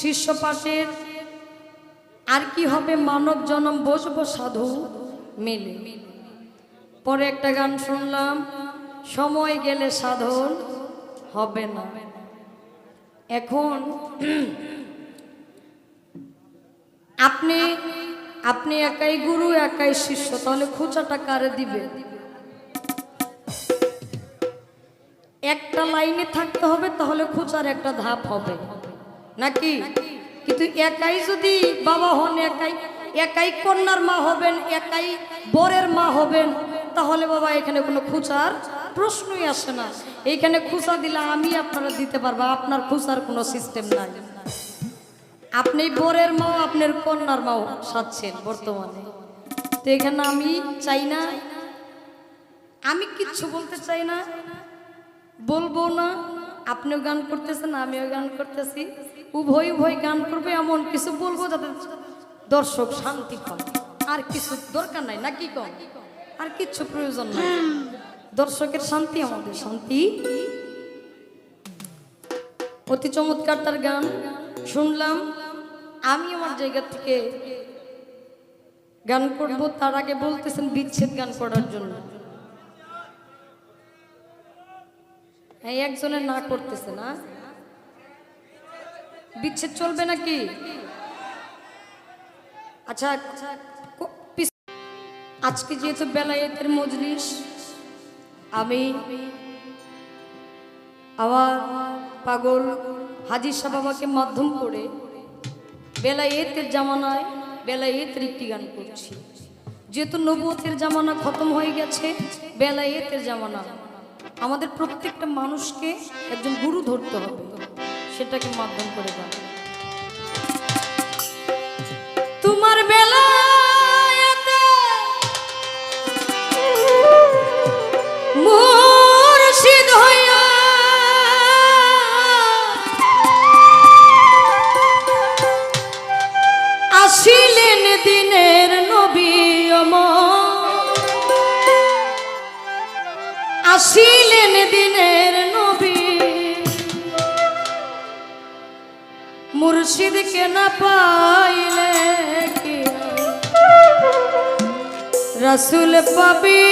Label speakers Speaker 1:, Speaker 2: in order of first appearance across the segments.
Speaker 1: শিষ্য পাঠের আর কি হবে মানব জনম বসবো সাধু মিলে। পরে একটা গান শুনলাম, সময় গেলে সাধন হবে না। এখন আপনি আপনি একাই গুরু, একাই শিষ্য, তাহলে খোঁচাটা কারে দিবে? একটা লাইনে থাকতে হবে, তাহলে খোঁচার একটা ধাপ হবে। নাকি? কিন্তু একাই যদি বাবা হন, একাই একাই কন্যার মা হবেন, একাই বরের মা হবেন, তাহলে বাবা এখানে কোনো খুচার প্রশ্নই আসে না। এইখানে খুচা দিলে আমি আপনারা দিতে পারব, আপনার খুচার কোনো সিস্টেম নাই। আপনি বরের মাও, আপনার কন্যার মাও সাজছেন বর্তমানে। তো এখানে আমি চাই না, আমি কিচ্ছু বলতে চাই না, বলব না। আপনিও গান করতেছেন, আমিও গান করতেছি। উভয় উভয় গান করবে, এমন কিছু বলব যাতে দর্শক শান্তি পান আর কিছু দরকার নাই, নাকি কম? আর কিচ্ছু প্রয়োজন নাই। দর্শকের শান্তি আমাদের, শান্তি। অতি চমৎকার তার গান, শুনলাম। আমি আমার জায়গা থেকে গান করব, তার আগে বলতেছেন বিচ্ছেদ গান করার জন্য। এই একজনের না করতেছে না। বিচ্ছেদ চলবে নাকি? আচ্ছা আজকে যেহেতু বেলায়েতের মজলিস, আমি আমার পাগল হাজির সাহেব মাধ্যম করে বেলায়েতের জামানায় বেলায়েতের একটি গান করছি। যেহেতু নবুয়তের জামানা খতম হয়ে গেছে, বেলায়েতের জামানা। আমাদের প্রত্যেকটা মানুষকে একজন গুরু ধরতে হবে। সেটাকে মাধ্যম করে গান তোমার বেলা মুর্শিদ আসিলেন দিনের নবী অমর। আসিলেন মুর্শিদকে না পাইলে রসুল পাবি।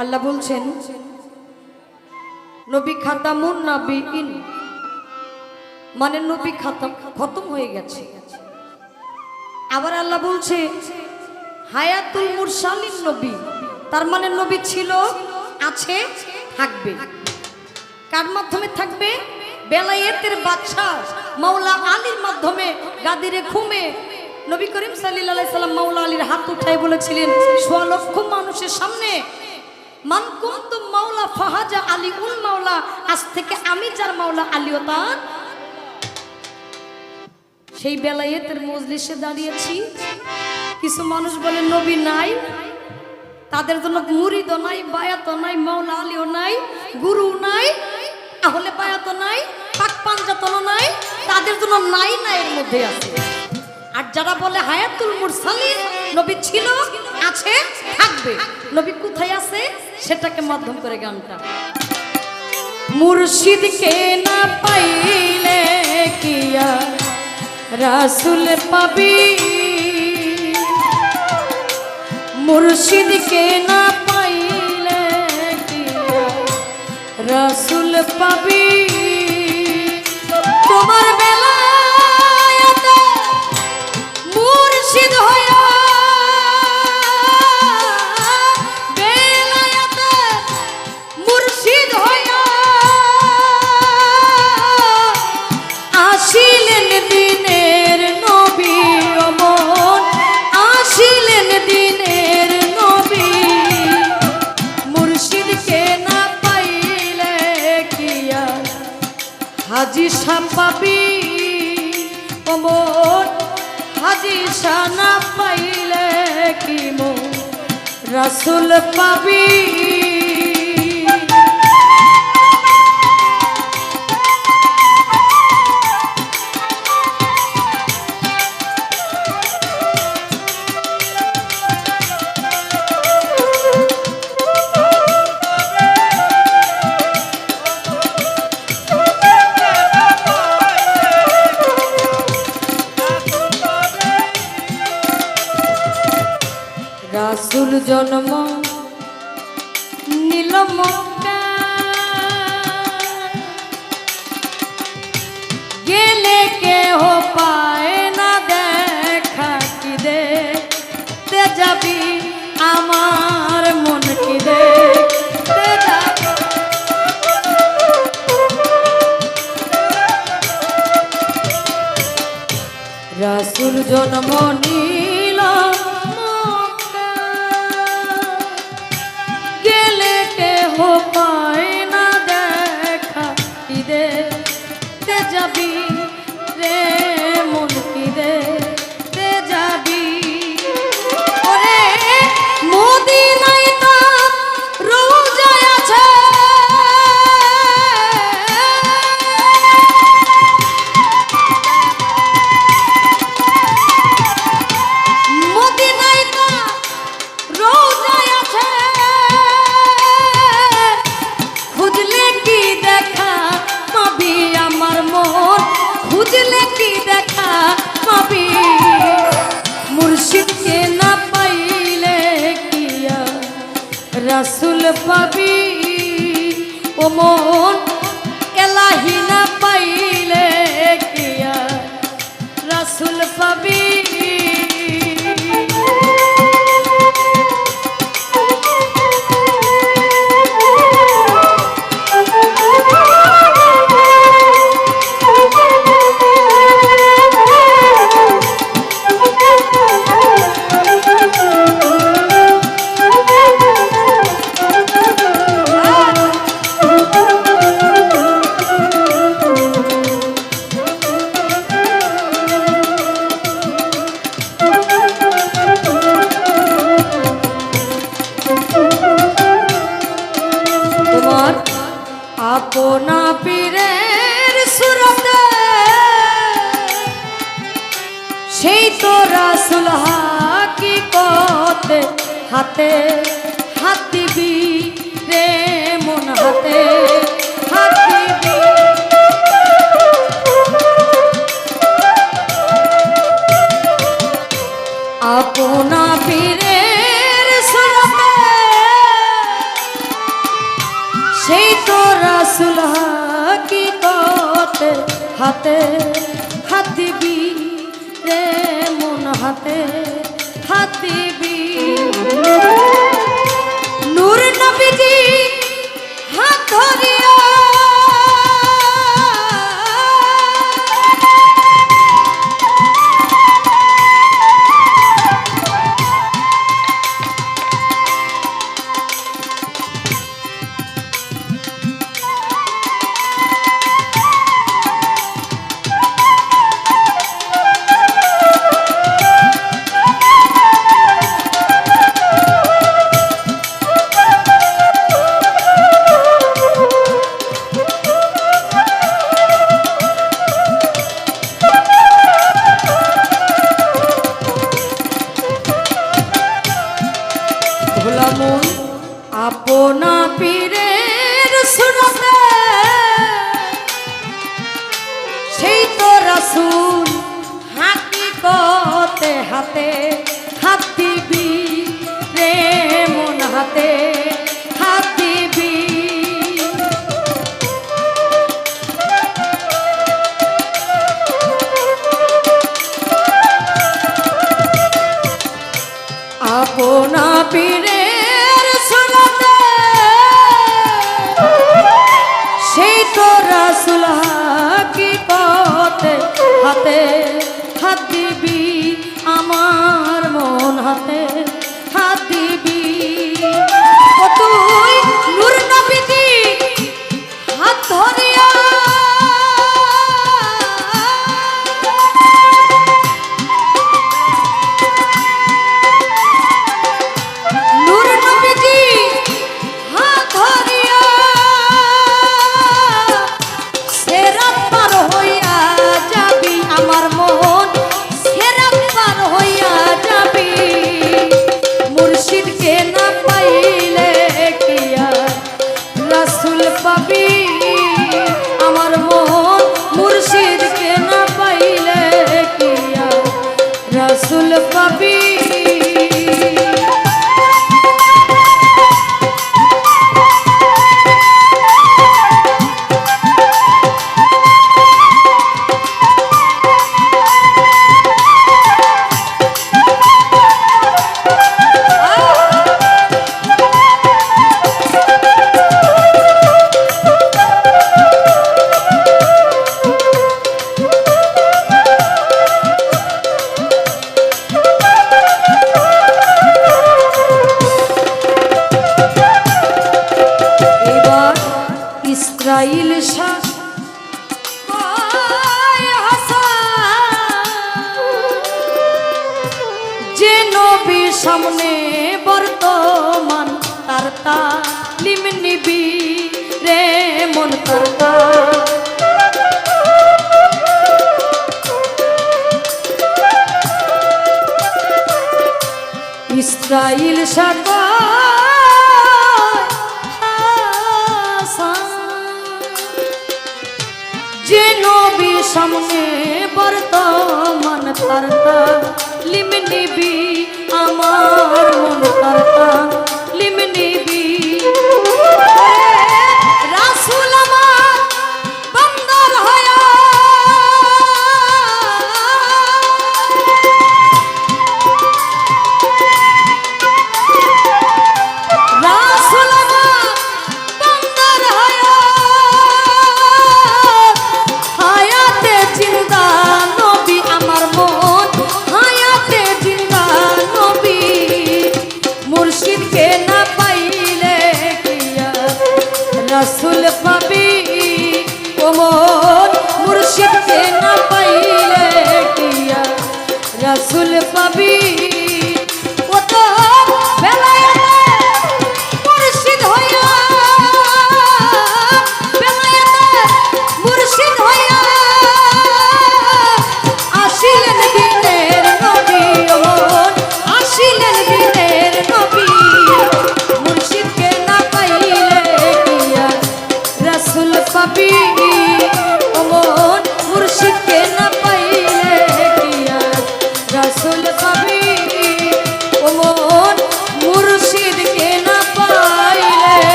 Speaker 1: আল্লাহ বলছেন, নবী খাতামুন নবী মানে নবী খাতাম খতম হয়ে গেছে। আবার আল্লাহ বলছে হায়াতুল মুরসালিন নবী। তার মানে নবী ছিল, আছে, থাকবে। কার মাধ্যমে থাকবে? বেলায়েতের বাদশা মাওলা আলীর মাধ্যমে, গাদিরে ঘুমে। নবী করিম সাল্লাল্লাহু সাল্লাম মাওলা আলীর হাত উঠাই বলেছিলেন, সোয়া লক্ষ মানুষের সামনে, মান কুন্তু মাওলা ফাহাজা আলী উল মাওলা, আজ থেকে আমি যার মাওলা আলীও তার সেই বেলায়েতের মজলিসে দাঁড়িয়েছি। কিছু মানুষ বলে, নবী নাই। তাদের জন্য মুরিদও নাই বায়াত নাই, মাওলা আলীও নাই, গুরু নাই তাহলে বায়াত নাই, পাক পাঞ্জাতন নাই, তাদের জন্য নাই না এর মধ্যে আছে। আর যারা বলে, হায়াতুল মুরসালিন, নবী ছিল, আছে, থাকবে। নবী কোথায় আছে? সেটাকে মাধ্যম করে গানটা। মুর্শিদকে না পাইলে কিয়া রাসুল পাবি মুর্শিদকে না পাইলে রসুল পাবি। তোমার রাসুল পাবি। রসুল জন্ম নীলম গেলে কেহ পায় না দেখা কি দে? যাবি আমার মন কি দে? রসুল জন্ম নীল কে না পাইলে কিয়া? রাসুল পাবি ও মন আপনা পীরের সুরতে। সেই তো রাসুল হাকি কতে হাতে হাতিবি রে মন হাতে হাতিবি। আপনা রসুল কি কতে হাতে হাতিবি রে মন হাতে হাতিবি। নূর নবীজি হাত ধরিয়া নবী সামনে বর্তমান, তার তালিম নিবি রে মন তার তা- ইসরাইল সাকা যে নবী সামনে বর্তমান, তার লিম নিবি আমার মন তার লিম নিবি। রাসুল পাবি